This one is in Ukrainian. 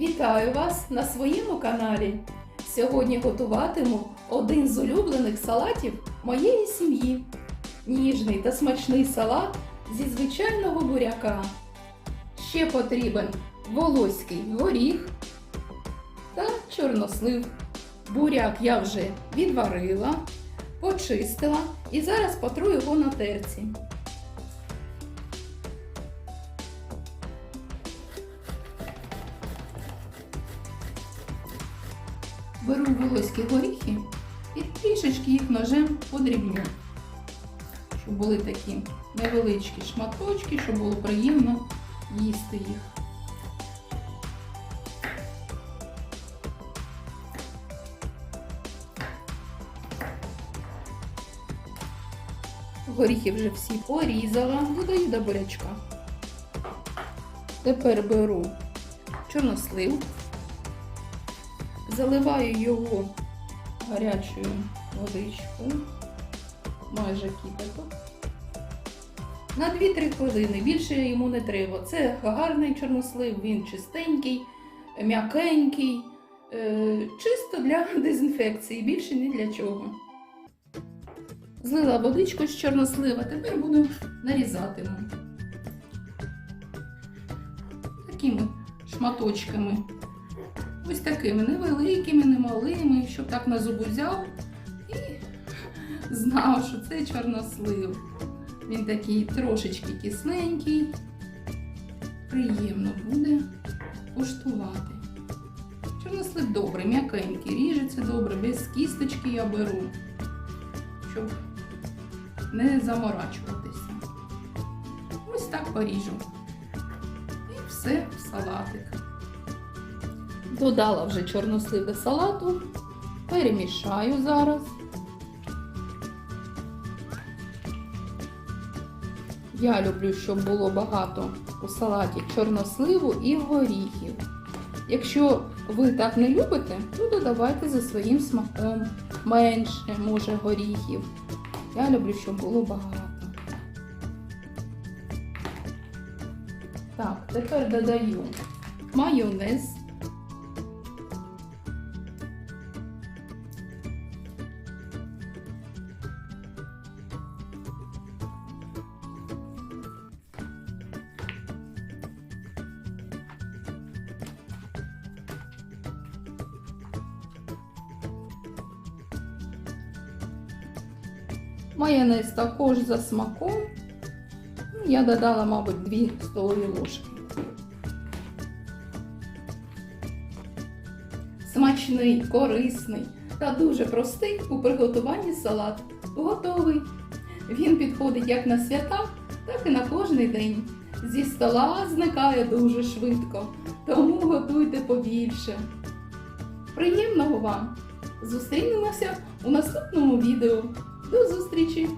Вітаю вас на своєму каналі. Сьогодні готуватиму один з улюблених салатів моєї сім'ї. Ніжний та смачний салат зі звичайного буряка. Ще потрібен волоський горіх та чорнослив. Буряк я вже відварила, почистила і зараз потру його на терці. Беру волоські горіхи і трішечки їх ножем подрібню, щоб були такі невеличкі шматочки, щоб було приємно їсти їх. Горіхи вже всі порізала, додаю до бурячка. Тепер беру чорнослив, заливаю його гарячою водичкою, майже кипяток. На 2-3 хвилини більше йому не треба. Це гарний чорнослив, він чистенький, м'якенький, е, чисто для дезінфекції, більше ні для чого. Злила водичку з чорнослива, тепер буду нарізати. Такими шматочками. Ось такими невеликими, немалими, щоб так на зубу взяв і знав, що це чорнослив. Він такий трошечки кисленький. Приємно буде куштувати. Чорнослив добрий, м'якенький, ріжеться добре, без кісточки я беру, щоб не заморачуватися. Ось так поріжу. І все в салатик. Додала вже чорнослив до салату, перемішаю зараз. Я люблю, щоб було багато у салаті чорносливу і горіхів. Якщо ви так не любите, то додавайте за своїм смаком. Менше, може, горіхів. Я люблю, щоб було багато. Так, тепер додаю майонез. Майонез також за смаком. Ну, Я додала, мабуть, 2 столові ложки. Смачний, корисний та дуже простий у приготуванні салат. Готовий. Він підходить як на свята, так і на кожний день. Зі стола зникає дуже швидко, тому готуйте побільше. Приємного вам! Зустрінемося у наступному відео. До зустрічі!